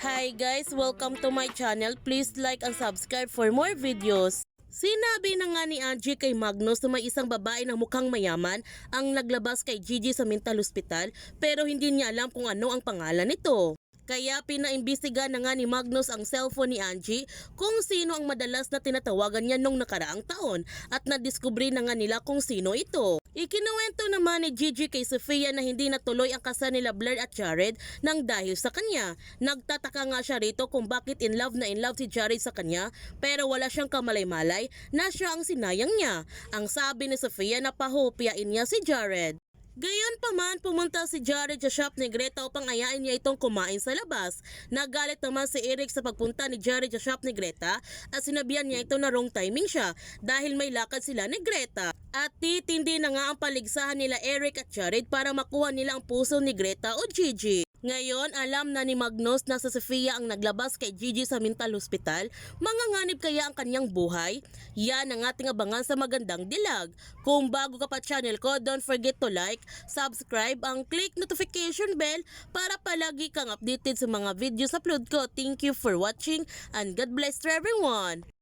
Hi guys, welcome to my channel. Please like and subscribe for more videos. Sinabi na nga ni Angie kay Magnus na may isang babae na mukhang mayaman ang naglabas kay Gigi sa mental hospital pero hindi niya alam kung ano ang pangalan nito. Kaya pinaimbestiga na nga ni Magnus ang cellphone ni Angie kung sino ang madalas na tinatawagan niya nung nakaraang taon at nadiskubre na nga nila kung sino ito. Ikinuwento naman ni Gigi kay Sofia na hindi natuloy ang kasal nila Blair at Jared nang dahil sa kanya. Nagtataka nga siya rito kung bakit in love na in love si Jared sa kanya pero wala siyang kamalay-malay na siya ang sinayang niya. Ang sabi ni Sofia na pahopyain niya si Jared. Gayon pa man, pumunta si Jared sa shop ni Greta upang ayain niya itong kumain sa labas. Nagalit naman si Eric sa pagpunta ni Jared sa shop ni Greta at sinabihan niya ito na wrong timing siya dahil may lakad sila ni Greta. At titindi na nga ang paligsahan nila Eric at Jared para makuha nila ang puso ni Greta o Gigi. Ngayon, alam na ni Magnus na sa Sofia ang naglabas kay Gigi sa mental hospital. Manganganib kaya ang kanyang buhay? Yan ang ating abangan sa magandang dilag. Kung bago ka pa channel ko, don't forget to like, subscribe, ang click notification bell para palagi kang updated sa mga videos upload ko. Thank you for watching and God bless to everyone!